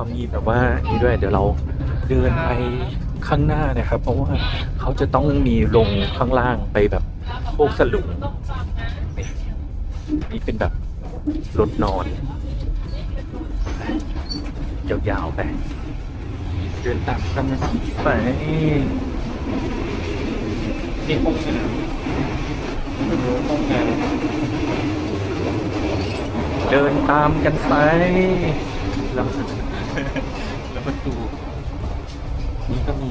เขามีแบบว่านี่ด้วยเดี๋ยวเราเดินไปข้างหน้านะครับ เพราะว่าเขาจะต้องมีลงข้างล่างไปแบบโคกสลุงนี่นี่เป็นแบบรถนอนยาวๆไปเดินตามกันไปนี่ห้องน้ำห้องน้ำเดินตามกันไป แล้วแล้วประตูนี่ก็มี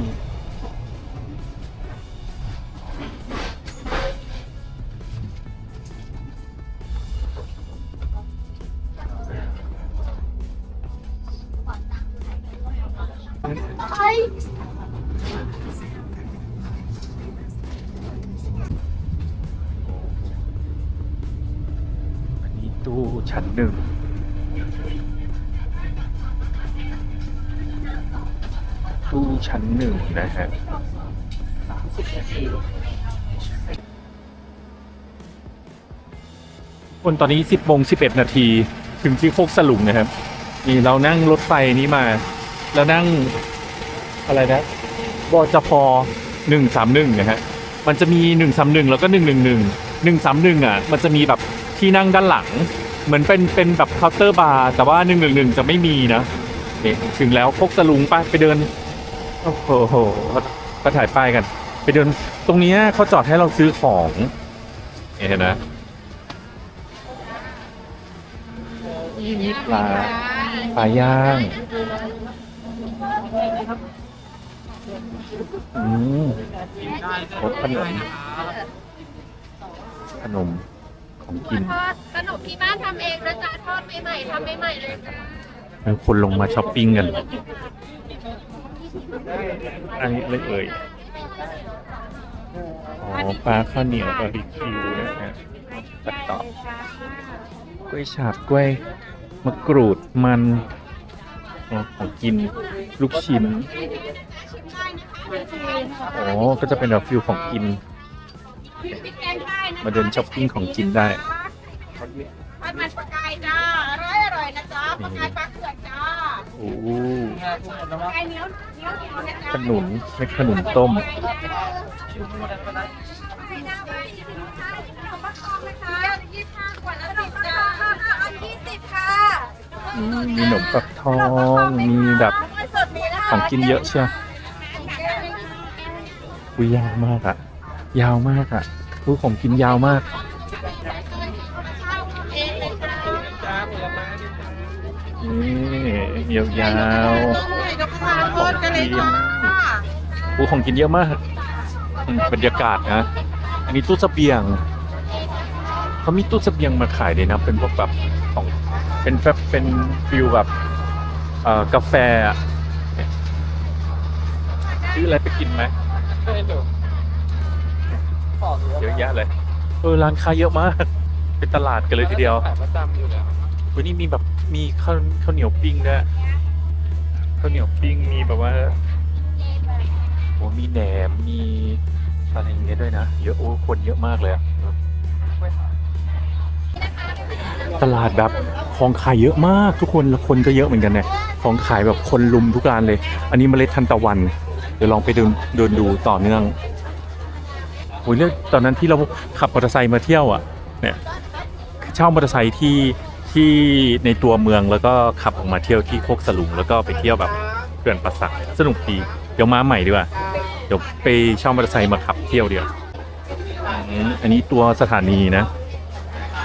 อันนี้ตู้ชั้นหนึ่ง ตู้ชั้นหนึ่งนะฮะคนตอนนี้สิบโมงสิบเอ็ดนาทีถึงที่โคกสลุงนะครับ นี่เรานั่งรถไฟนี้มา แล้วนั่งอะไรนะบจพหนึ่งสามหนึ่งนะฮะมันจะมีหนึ่งสามหนึ่งแล้วก็หนึ่งหนึ่งหนึ่งหนึ่งสามหนึ่งอะ มันจะมีแบบที่นั่งด้านหลัง เหมือนเป็นเป็นแบบเคาน์เตอร์บาร์แต่ว่าหนึ่งหนึ่งหนึ่งจะไม่มีนะถึงแล้วโคกสลุงไปไปเดิน โอ้โหก็ถ่ายป้ายกัน ไปเดินตรงเนี้ยเขาจอดให้เราซื้อของเห็นนะนี่ปลาปลาย่างอืมรสขนมขนมของกินทอดขนมที่บ้านทำเองนะจ๊ะทอดใหม่ๆทำใหม่ๆเลยจ้ะแล้วคนลงมาช้อปปิ้งกัน อันนี้เลยเอ่ยอ๋อปลาข้าวเหนียวบาร์บีคิวนะฮะตัดต่อกล้วยฉาบกล้วยมะกรูดมันอ๋อของกินลูกชิ้นอ๋อก็จะเป็นแบบฟิลของกินมาเดินช้อปปิ้งของกินได้ทอดมันปลากายจ้าอร่อยอร่อยนะจ๊ะปลากายปลาเผือกจ้า โอ้ปลากายเหนียวเหนียวเหนียวนะจ๊ะขนุนเม็ดขนุนต้มยี่สิบห้าขวดละสิบจ้าเอายี่สิบค่ะมีขนมปักทอง มีแบบสดมีนะคะของกินเยอะเชียวอุ้ยยาวมากอะยาวมากอะอุ้ยของกินยาวมากเองเลยจ้านี่ ยาวยาวต้มไก่กับข้าวโพดกันเลยจ้าๆอุ้ยของกินเยอะมากอืมบรรยากาศนะ อันนี้ตู้เสบียง เขามีตู้เสบียงมาขายเลยนะ เป็นพวกแบบของเป็นแบบเป็นฟิลแบบเอ่อกาแฟอะเนี่ยซื้ออะไรไปกินไหมเยอะแยะเลย เออร้านค้าเยอะมาก เป็นตลาดกันเลยทีเดียว ขายประจำอยู่แล้ววันนี้มีแบบ มีข้าวข้าวเหนียวปิ้งด้วยข้าวเหนียวปิ้งมีแบบว่าโอ้มีแหนมมีอะไรอย่างเงี้ยด้วยนะเยอะโอ้คนเยอะมากเลยอะตลาดแบบของขายเยอะมากทุกคนแล้วคนก็เยอะเหมือนกันเนี่ยของขายแบบคนลุมทุกร้านเลย อันนี้เมล็ดทันตะวัน เดี๋ยวลองไปเดินเดินดูต่อเนื่องโอ้ยเรื่องตอนนั้นที่เราขับมอเตอร์ไซค์มาเที่ยวอะเนี่ยเช่ามอเตอร์ไซค์ที่ ที่ในตัวเมืองแล้วก็ขับออกมาเที่ยวที่โคกสลุงแล้วก็ไปเที่ยวแบบเขื่อนประสาทสนุกดีเดี๋ยวมาใหม่ดีกว่าเดี๋ยวไปเช่ามอเตอร์ไซค์มาขับเที่ยวเดียวอันนี้ตัวสถานีนะ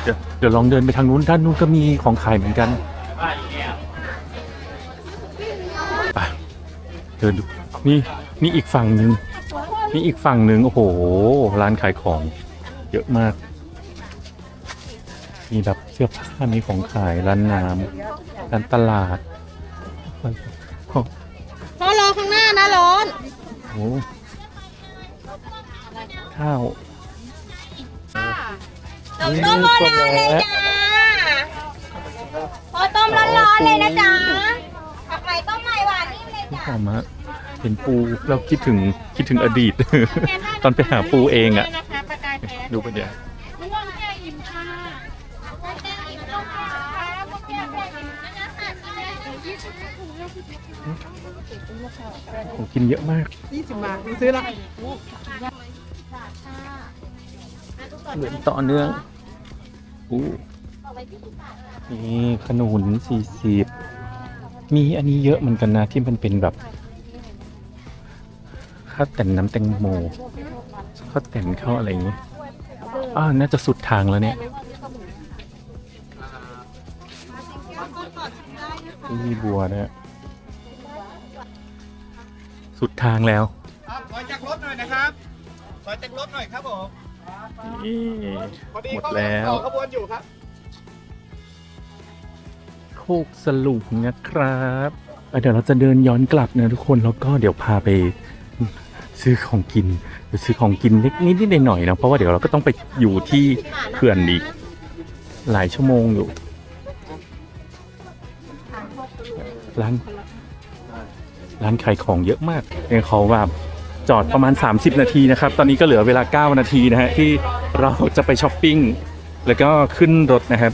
เดี๋ยวเดี๋ยวลองเดินไปทางนู้นด้านนู้นก็มีของขายเหมือนกันไปเดินดูนี่นี่อีกฝั่งหนึ่งนี่อีกฝั่งหนึ่งโอ้โหร้านขายของ เยอะมาก มีแบบเสื้อผ้ามีของขายร้านน้ำร้านตลาดพอรอข้างหน้านะร้อนโอ้โหข้าวต้มต้มร้อนๆเลยจ้าพอต้มร้อนๆเลยนะจ๊ะผักใหม่ต้มใหม่หวานนิ่มเลยนี่จ้ะหอมมากเห็นปูเราคิดถึงคิดถึงอดีต ตอนไปหาปูเองอะนะคะปลากายแท้ดูไปเดี๋ยว ของกินเยอะมากยี่สิบบาทหนูซื้อละเหลือต่อเนื่องอู้นี่ขนุนสี่สิบมีอันนี้เยอะเหมือนกันนะ ที่มันเป็นแบบข้าวแต่นน้ำแตงโมข้าวแต่นข้าวอะไรอย่างงี้อ่าน่าจะสุดทางแล้วเนี่ย นี่มีบัวนะฮะสุดทางแล้วครับถอยจากรถหน่อยนะครับถอยจากรถหน่อยครับผมนี่พอดีหมดเขาแล้ว ต่อขบวนอยู่ครับ โคกสลุงนะครับเอ่อเดี๋ยวเราจะเดินย้อนกลับนะทุกคนแล้วก็เดี๋ยวพาไปซื้อของกินไปซื้อของกินเล็กนิดนิดหน่อยๆนะเพราะว่าเดี๋ยวเราก็ต้องไปอยู่ที่เขื่อนอีกหลายชั่วโมงอยู่ ร้าน ร้านขายของเยอะมากเนี่ยเขาแบบจอดประมาณ 30 นาทีนะครับ ตอนนี้ก็เหลือเวลา 9 นาทีนะฮะที่เราจะไปช้อปปิ้ง แล้วก็ขึ้นรถนะครับ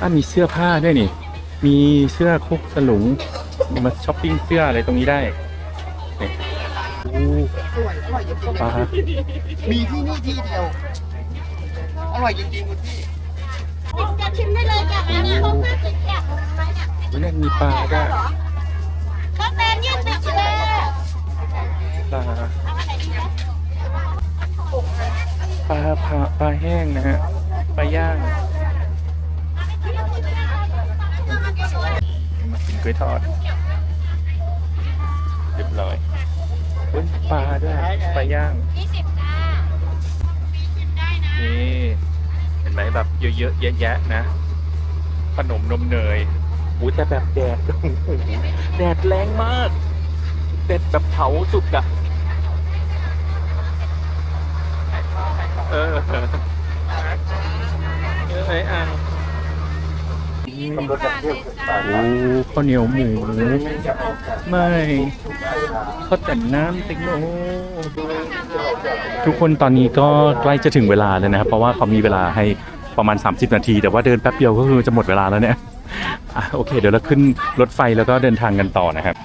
อะมีเสื้อผ้าด้วยนี่ มีเสื้อคุกสลุง มาช้อปปิ้งเสื้ออะไรตรงนี้ได้นี่โอ้ปลามีที่นี่ที่เดียว อร่อยจริงๆคุณพี่ เนี่ยมีปลาด้วยข้าวแตนยี่สิบเลยปลาเอาอันไหนดีนะปลาปลาปลาแห้งนะฮะปลาย่างมากินกล้วยทอดเรียบร้อยเฮ้ยปลาด้วยปลาย่างยี่สิบจ้ามีชิมได้นะนี่เห็นไหมแบบเยอะๆแยะๆนะขนมนมเนย อู้แต่แบบแดด แดดแรงมากแดดแบบเผาสุดอะเออเออไอ้อ่างโอ้ข้าวเหนียวหมูไม่ข้าวแต่นน้ำติ๊งโมทุกคนตอนนี้ก็ใกล้จะถึงเวลาแล้วนะครับ เพราะว่าเขามีเวลาให้ประมาณ 30 นาที แต่ว่าเดินแป๊บเดียวก็คือจะหมดเวลาแล้วเนี่ย อะโอเค เดี๋ยวเราขึ้นรถไฟแล้วก็เดินทางกันต่อนะครับ